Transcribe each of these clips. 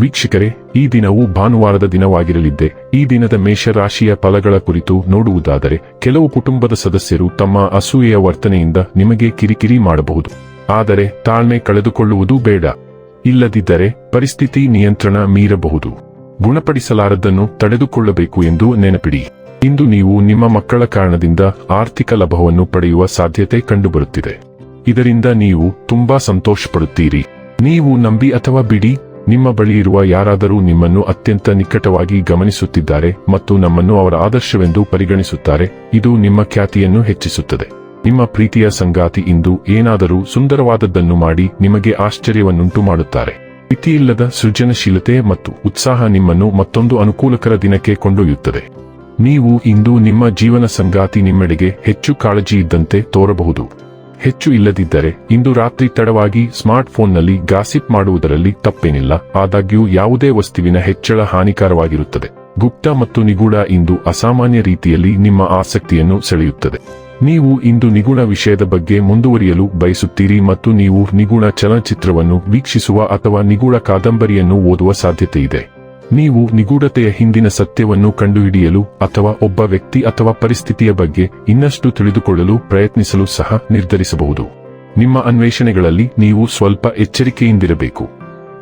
ವೀಕ್ಷಕರೇ, ಈ ದಿನವು ಭಾನುವಾರದ ದಿನವಾಗಿರಲಿದ್ದೆ. ಈ ದಿನದ ಮೇಷರಾಶಿಯ ಫಲಗಳ ಕುರಿತು ನೋಡುವುದಾದರೆ, ಕೆಲವು ಕುಟುಂಬದ ಸದಸ್ಯರು ತಮ್ಮ ಅಸೂಯೆಯ ವರ್ತನೆಯಿಂದ ನಿಮಗೆ ಕಿರಿಕಿರಿ ಮಾಡಬಹುದು. ಆದರೆ, ತಾಳ್ಮೆ ಕಳೆದುಕೊಳ್ಳುವುದು ಬೇಡ. ಇಲ್ಲದಿದ್ದರೆ, ಪರಿಸ್ಥಿತಿ ನಿಯಂತ್ರಣ ಮೀರಬಹುದು. ಗುಣಪಡಿಸಲಾರದನ್ನು ತಡೆದುಕೊಳ್ಳಬೇಕು ಎಂದು ನೆನಪಿಡಿ. ಇಂದು ನೀವು ನಿಮ್ಮ ಮಕ್ಕಳ ಕಾರಣದಿಂದ ಆರ್ಥಿಕ ಲಾಭವನ್ನು ಪಡೆಯುವ ಸಾಧ್ಯತೆ ಕಂಡುಬರುತ್ತಿದೆ. ಇದರಿಂದ ನೀವು ತುಂಬಾ ಸಂತೋಷಪಡುತ್ತೀರಿ. ನೀವು ನಂಬಿ ಅಥವಾ ಬಿಡಿ ನಿಮ್ಮ ಬಳಿ ಇರುವ ಯಾರಾದರೂ ನಿಮ್ಮನ್ನು ಅತ್ಯಂತ ನಿಕಟವಾಗಿ ಗಮನಿಸುತ್ತಿದ್ದಾರೆ ಮತ್ತು ನಮ್ಮನ್ನು ಅವರ ಆದರ್ಶವೆಂದು ಪರಿಗಣಿಸುತ್ತಾರೆ, ಇದು ನಿಮ್ಮ ಖ್ಯಾತಿಯನ್ನು ಹೆಚ್ಚಿಸುತ್ತದೆ. ನಿಮ್ಮ ಪ್ರೀತಿಯ ಸಂಗಾತಿ ಇಂದು ಏನಾದರೂ ಸುಂದರವಾದದ್ದನ್ನು ಮಾಡಿ ನಿಮಗೆ ಆಶ್ಚರ್ಯವನ್ನುಂಟು ಮಾಡುತ್ತಾರೆ ಮಿತಿಯಿಲ್ಲದ ಸೃಜನಶೀಲತೆ ಮತ್ತು ಉತ್ಸಾಹ ನಿಮ್ಮನ್ನು ಮತ್ತೊಂದು ಅನುಕೂಲಕರ ದಿನಕ್ಕೆ ಕೊಂಡೊಯ್ಯುತ್ತದೆ. ನೀವು ಇಂದು ನಿಮ್ಮ ಜೀವನ ಸಂಗಾತಿ ನಿಮ್ಮೆಡೆಗೆ ಹೆಚ್ಚು ಕಾಳಜಿ ಇದ್ದಂತೆ ತೋರಬಹುದು. ಹೆಚ್ಚು ಇಲ್ಲದಿದ್ದರೆ ಇಂದು ರಾತ್ರಿ ತಡವಾಗಿ ಸ್ಮಾರ್ಟ್ ಫೋನ್ನಲ್ಲಿ ಗಾಸಿಪ್ ಮಾಡುವುದರಲ್ಲಿ ತಪ್ಪೇನಿಲ್ಲ. ಆದಾಗ್ಯೂ ಯಾವುದೇ ವಸ್ತುವಿನ ಹೆಚ್ಚಳ ಹಾನಿಕಾರವಾಗಿರುತ್ತದೆ. ಗುಪ್ತ ಮತ್ತು ನಿಗೂಢ ಇಂದು ಅಸಾಮಾನ್ಯ ರೀತಿಯಲ್ಲಿ ನಿಮ್ಮ ಆಸಕ್ತಿಯನ್ನು ಸೆಳೆಯುತ್ತದೆ. ನೀವು ಇಂದು ನಿಗೂಢ ವಿಷಯದ ಬಗ್ಗೆ ಮುಂದುವರಿಯಲು ಬಯಸುತ್ತೀರಿ ಮತ್ತು ನೀವು ನಿಗೂಢ ಚಲನಚಿತ್ರವನ್ನು ವೀಕ್ಷಿಸುವ ಅಥವಾ ನಿಗೂಢ ಕಾದಂಬರಿಯನ್ನು ಓದುವ ಸಾಧ್ಯತೆ ಇದೆ ನೀವು ನಿಗೂಢತೆಯ ಹಿಂದಿನ ಸತ್ಯವನ್ನು ಕಂಡುಹಿಡಿಯಲು ಅಥವಾ ಒಬ್ಬ ವ್ಯಕ್ತಿ ಅಥವಾ ಪರಿಸ್ಥಿತಿಯ ಬಗ್ಗೆ ಇನ್ನಷ್ಟು ತಿಳಿದುಕೊಳ್ಳಲು ಪ್ರಯತ್ನಿಸಲು ಸಹ ನಿರ್ಧರಿಸಬಹುದು. ನಿಮ್ಮ ಅನ್ವೇಷಣೆಗಳಲ್ಲಿ ನೀವು ಸ್ವಲ್ಪ ಎಚ್ಚರಿಕೆಯಿಂದಿರಬೇಕು.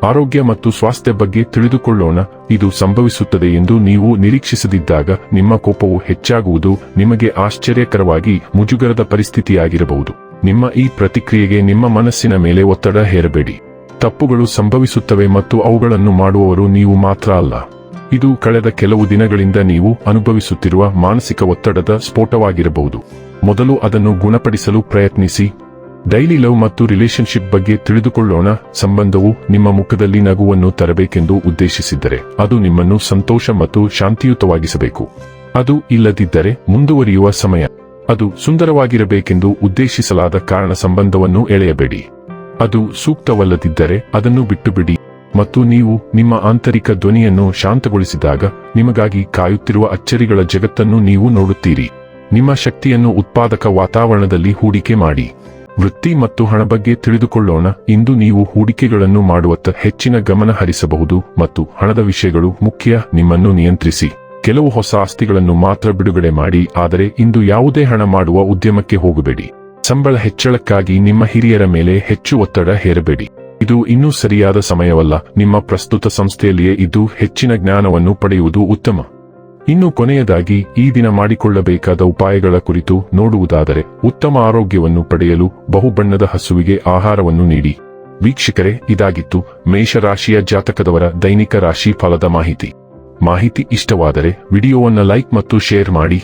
ಆರೋಗ್ಯ ಮತ್ತು ಸ್ವಾಸ್ಥ್ಯ ಬಗ್ಗೆ ತಿಳಿದುಕೊಳ್ಳೋಣ. ಇದು ಸಂಭವಿಸುತ್ತದೆ ಎಂದು ನೀವು ನಿರೀಕ್ಷಿಸದಿದ್ದಾಗ ನಿಮ್ಮ ಕೋಪವು ಹೆಚ್ಚಾಗುವುದು ನಿಮಗೆ ಆಶ್ಚರ್ಯಕರವಾಗಿ ಮುಜುಗರದ ಪರಿಸ್ಥಿತಿಯಾಗಿರಬಹುದು. ನಿಮ್ಮ ಈ ಪ್ರತಿಕ್ರಿಯೆಗೆ ನಿಮ್ಮ ಮನಸ್ಸಿನ ಮೇಲೆ ಒತ್ತಡ ಹೇರಬೇಡಿ. ತಪ್ಪುಗಳು ಸಂಭವಿಸುತ್ತವೆ ಮತ್ತು ಅವುಗಳನ್ನು ಮಾಡುವವರು ನೀವು ಮಾತ್ರ ಅಲ್ಲ. ಇದು ಕಳೆದ ಕೆಲವು ದಿನಗಳಿಂದ ನೀವು ಅನುಭವಿಸುತ್ತಿರುವ ಮಾನಸಿಕ ಒತ್ತಡದ ಸ್ಫೋಟವಾಗಿರಬಹುದು. ಮೊದಲು ಅದನ್ನು ಗುಣಪಡಿಸಲು ಪ್ರಯತ್ನಿಸಿ. ಡೈಲಿ ಲವ್ ಮತ್ತು ರಿಲೇಶನ್ಶಿಪ್ ಬಗ್ಗೆ ತಿಳಿದುಕೊಳ್ಳೋಣ. ಸಂಬಂಧವು ನಿಮ್ಮ ಮುಖದಲ್ಲಿ ನಗುವನ್ನು ತರಬೇಕೆಂದು ಉದ್ದೇಶಿಸಿದ್ದರೆ ಅದು ನಿಮ್ಮನ್ನು ಸಂತೋಷ ಮತ್ತು ಶಾಂತಿಯುತವಾಗಿಸಬೇಕು. ಅದು ಇಲ್ಲದಿದ್ದರೆ ಮುಂದುವರಿಯುವ ಸಮಯ. ಅದು ಸುಂದರವಾಗಿರಬೇಕೆಂದು ಉದ್ದೇಶಿಸಲಾದ ಕಾರಣ ಸಂಬಂಧವನ್ನು ಎಳೆಯಬೇಡಿ. ಅದು ಸೂಕ್ತವಲ್ಲದಿದ್ದರೆ ಅದನ್ನು ಬಿಟ್ಟುಬಿಡಿ. ಮತ್ತು ನೀವು ನಿಮ್ಮ ಆಂತರಿಕ ಧ್ವನಿಯನ್ನು ಶಾಂತಗೊಳಿಸಿದಾಗ ನಿಮಗಾಗಿ ಕಾಯುತ್ತಿರುವ ಅಚ್ಚರಿಗಳ ಜಗತ್ತನ್ನು ನೀವು ನೋಡುತ್ತೀರಿ. ನಿಮ್ಮ ಶಕ್ತಿಯನ್ನು ಉತ್ಪಾದಕ ವಾತಾವರಣದಲ್ಲಿ ಹೂಡಿಕೆ ಮಾಡಿ. ವೃತ್ತಿ ಮತ್ತು ಹಣ ಬಗ್ಗೆ ತಿಳಿದುಕೊಳ್ಳೋಣ. ಇಂದು ನೀವು ಹೂಡಿಕೆಗಳನ್ನು ಮಾಡುವತ್ತ ಹೆಚ್ಚಿನ ಗಮನ ಹರಿಸಬಹುದು ಮತ್ತು ಹಣದ ವಿಷಯಗಳು ಮುಖ್ಯ ನಿಮ್ಮನ್ನು ನಿಯಂತ್ರಿಸಿ. ಕೆಲವು ಹೊಸ ಆಸ್ತಿಗಳನ್ನು ಮಾತ್ರ ಬಿಡುಗಡೆ ಮಾಡಿ, ಆದರೆ ಇಂದು ಯಾವುದೇ ಹಣ ಮಾಡುವ ಉದ್ಯಮಕ್ಕೆ ಹೋಗಬೇಡಿ. ಸಂಬಳ ಹೆಚ್ಚಳಕ್ಕಾಗಿ ನಿಮ್ಮ ಹಿರಿಯರ ಮೇಲೆ ಹೆಚ್ಚು ಒತ್ತಡ ಹೇರಬೇಡಿ. ಇದು ಇನ್ನೂ ಸರಿಯಾದ ಸಮಯವಲ್ಲ. ನಿಮ್ಮ ಪ್ರಸ್ತುತ ಸಂಸ್ಥೆಯಲ್ಲಿಯೇ ಇದ್ದು ಹೆಚ್ಚಿನ ಜ್ಞಾನವನ್ನು ಪಡೆಯುವುದು ಉತ್ತಮ. ಇನ್ನು ಕೊನೆಯದಾಗಿ, ಈ ದಿನ ಮಾಡಿಕೊಳ್ಳಬೇಕಾದ ಉಪಾಯಗಳ ಕುರಿತು ನೋಡುವುದಾದರೆ, ಉತ್ತಮ ಆರೋಗ್ಯವನ್ನು ಪಡೆಯಲು ಬಹುಬಣ್ಣದ ಹಸುವಿಗೆ ಆಹಾರವನ್ನು ನೀಡಿ. ವೀಕ್ಷಕರೇ, ಇದಾಗಿತ್ತು ಮೇಷರಾಶಿಯ ಜಾತಕದವರ ದೈನಿಕ ರಾಶಿ ಫಲದ ಮಾಹಿತಿ. ಮಾಹಿತಿ ಇಷ್ಟವಾದರೆ, ವಿಡಿಯೋವನ್ನು ಲೈಕ್ ಮತ್ತು ಶೇರ್ ಮಾಡಿ.